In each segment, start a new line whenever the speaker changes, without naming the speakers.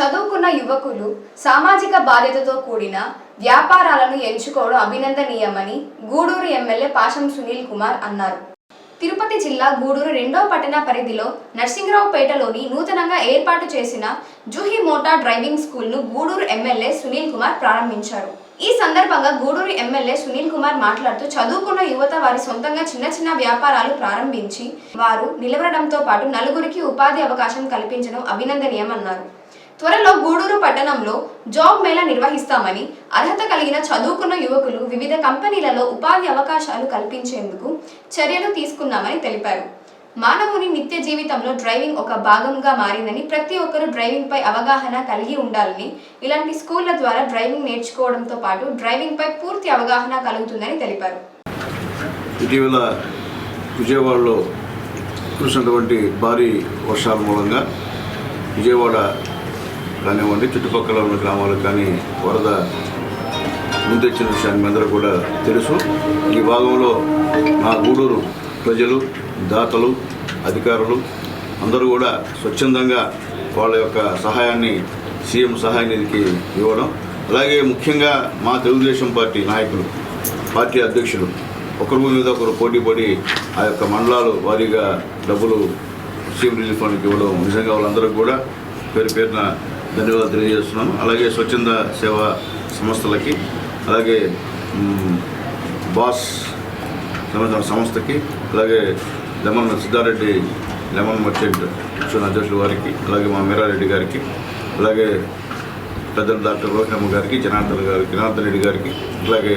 చదువుకున్న యువకులు సామాజిక బాధ్యతతో కూడిన వ్యాపారాలను ఎంచుకోవడం అభినందనీయమని గూడూరు ఎమ్మెల్యే పాషం సునీల్ కుమార్ అన్నారు. తిరుపతి జిల్లా గూడూరు రెండో పట్టణ పరిధిలో నర్సింగరావుపేటలోని నూతనంగా ఏర్పాటు చేసిన జూహి మోటార్ డ్రైవింగ్ స్కూల్ను గూడూరు ఎమ్మెల్యే సునీల్ కుమార్ ప్రారంభించారు. ఈ సందర్భంగా గూడూరు ఎమ్మెల్యే సునీల్ కుమార్ మాట్లాడుతూ చదువుకున్న యువత వారి సొంతంగా చిన్న చిన్న వ్యాపారాలు ప్రారంభించి వారు నిలవడంతో పాటు నలుగురికి ఉపాధి అవకాశం కల్పించడం అభినందనీయమన్నారు. త్వరలో గూడూరు పట్టణంలో జాబ్ మేళా నిర్వహిస్తామని అర్హత కలిగిన చదువుకున్న యువకులు వివిధ కంపెనీలలో ఉపాధి అవకాశాలు కల్పించేందుకు చర్యలు తీసుకున్నామని తెలిపారు. మానవుని నిత్య జీవితంలో డ్రైవింగ్ ఒక భాగంగా మారిందని ప్రతి ఒక్కరూ డ్రైవింగ్పై అవగాహన కలిగి ఉండాలని ఇలాంటి స్కూళ్ళ ద్వారా డ్రైవింగ్ నేర్చుకోవడంతో పాటు డ్రైవింగ్పై పూర్తి అవగాహన కలుగుతుందని తెలిపారు.
ఇటీవల విజయవాడలో కురిసినటువంటి భారీ వర్షాల మూలంగా విజయవాడ కానివ్వండి చుట్టుపక్కల ఉన్న గ్రామాలకు కానీ వరద ముందెచ్చిన విషయాన్ని అందరూ కూడా తెలుసు. ఈ భాగంలో మా గూడూరు ప్రజలు దాతలు అధికారులు అందరూ కూడా స్వచ్ఛందంగా వాళ్ళ యొక్క సహాయాన్ని సీఎం సహాయ నిధికి ఇవ్వడం. అలాగే ముఖ్యంగా మా తెలుగుదేశం పార్టీ నాయకులు పార్టీ అధ్యక్షులు ఒకరి మీద ఒకరు పోటీ పడి ఆ యొక్క మండలాలు వారీగా డబ్బులు సీఎం రిలీఫ్ ఫండ్కి ఇవ్వడం నిజంగా వాళ్ళందరికీ కూడా పేరు పేరున ధన్యవాదాలు తెలియజేస్తున్నాను అలాగే స్వచ్ఛంద సేవా సంస్థలకి అలాగే బాస్ సంబంధించిన సంస్థకి అలాగే లెమన్ సిద్ధారెడ్డి లెమన్ మర్చెంట్ చూసిన అధ్యక్షులు వారికి అలాగే మా మీరారెడ్డి గారికి అలాగే పెద్దలు డాక్టర్ రోహిణమ్మ గారికి జనార్దన్ గారి జనార్దన్ రెడ్డి గారికి అలాగే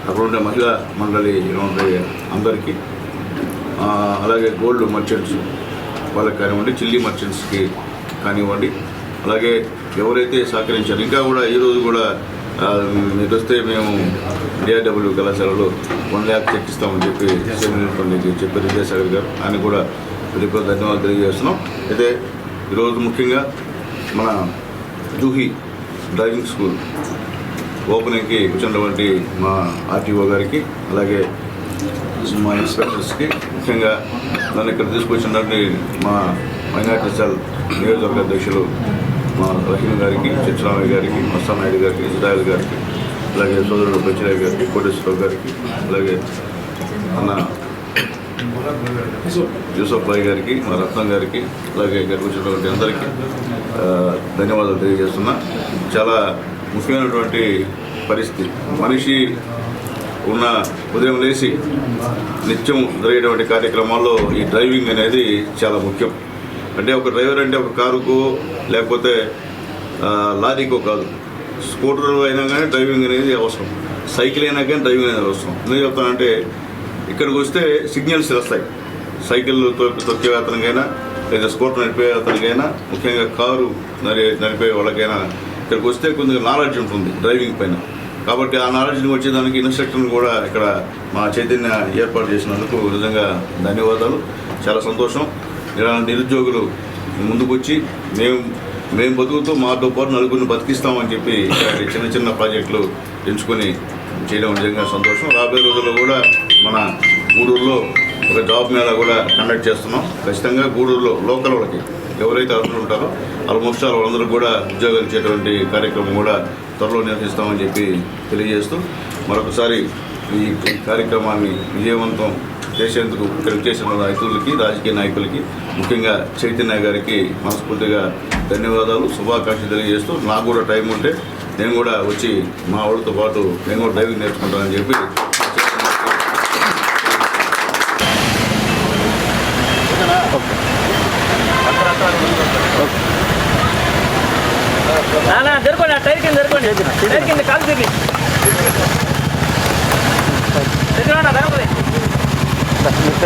అక్కడ ఉండే మహిళా మండలి ఉండే అందరికీ అలాగే గోల్డ్ మర్చెంట్స్ వాళ్ళకి కానివ్వండి చిల్లీ మర్చెంట్స్కి కానివ్వండి అలాగే ఎవరైతే సహకరించారు ఇంకా కూడా ఈరోజు కూడా మీకు వస్తే మేము డిఆర్డబ్ల్యూ కళాశాలలో వన్ ల్యాక్ చెక్ చెప్పి సెమినార్కి చెప్పి విద్యాసాగర్ గారు ఆయన కూడా రేపు ధన్యవాదాలు తెలియజేస్తున్నాం. అయితే ఈరోజు ముఖ్యంగా మన జూహి డ్రైవింగ్ స్కూల్ ఓపెనింగ్కి వచ్చినటువంటి మా ఆర్టీఓ గారికి అలాగే మా ఇన్స్పెక్టర్స్కి ముఖ్యంగా నన్ను ఇక్కడ తీసుకొచ్చినటువంటి మా మైనార్టీ సెల్ నియోజకవర్గ అధ్యక్షులు మా రహీం గారికి చిత్రామయ్య గారికి మస్తానాయుడు గారికి ఇజ్రాయల్ గారికి అలాగే సోదరుడు బచ్చిరాయ్ గారికి కోటేశ్వరరావు గారికి అలాగే అన్న యూసఫ్ భాయ్ గారికి మా రత్నం గారికి అలాగే ఇక్కడికి అందరికీ ధన్యవాదాలు తెలియజేస్తున్నా. చాలా ముఖ్యమైనటువంటి పరిస్థితి. మనిషి ఉన్న ఉదయం లేచి నిత్యం జరిగేటువంటి కార్యక్రమాల్లో ఈ డ్రైవింగ్ అనేది చాలా ముఖ్యం. అంటే ఒక డ్రైవర్ అంటే ఒక కారుకో లేకపోతే లారీకో కాదు. స్కూటర్ అయినా కానీ డ్రైవింగ్ అనేది అవసరం. సైకిల్ అయినా కానీ డ్రైవింగ్ అనేది అవసరం. ఎందుకు చెప్తానంటే ఇక్కడికి వస్తే సిగ్నల్స్ వస్తాయి. సైకిల్ తొక్కే అతనికైనా లేదా స్కూటర్ నడిపే అతనికైనా ముఖ్యంగా కారు నడి నడిపే వాళ్ళకైనా ఇక్కడికి వస్తే కొద్దిగా నాలెడ్జ్ ఉంటుంది డ్రైవింగ్ పైన. కాబట్టి ఆ నాలెడ్జ్ని వచ్చేదానికి ఇన్స్ట్రక్టర్ని కూడా ఇక్కడ మా చైతన్య ఏర్పాటు చేసినందుకు నిజంగా ధన్యవాదాలు. చాలా సంతోషం. ఇలా నిరుద్యోగులు ముందుకొచ్చి మేము మేము బతుకుతూ మాతో పాటు నలుగురిని బతికిస్తామని చెప్పి చిన్న చిన్న ప్రాజెక్టులు ఎంచుకొని చేయడం నిజంగా సంతోషం. రాబోయే రోజుల్లో కూడా మన గూడూరులో ఒక జాబ్ మేళా కూడా కండక్ట్ చేస్తున్నాం. ఖచ్చితంగా గూడూరులో లోకల్ వాళ్ళకి ఎవరైతే అర్హులు ఉంటారో ఆల్మోస్ట్ ఆల్ వాళ్ళందరూ కూడా ఉద్యోగాలు ఇచ్చేటువంటి కార్యక్రమం కూడా త్వరలో నిర్వహిస్తామని చెప్పి తెలియజేస్తూ మరొకసారి ఈ కార్యక్రమాన్ని విజయవంతం చేసేందుకు ఇక్కడికి చేసిన రైతులకి రాజకీయ నాయకులకి ముఖ్యంగా చైతన్య గారికి మనస్ఫూర్తిగా ధన్యవాదాలు శుభాకాంక్షలు తెలియజేస్తూ నాకు కూడా టైం ఉంటే నేను కూడా వచ్చి మా వాళ్ళతో పాటు నేను కూడా డ్రైవింగ్ నేర్చుకుంటానని చెప్పి
నానా జరుకోండి ఆ టైర్ కింద జరుకోండి టైర్ కింద కాలు తిరిగి Gracias.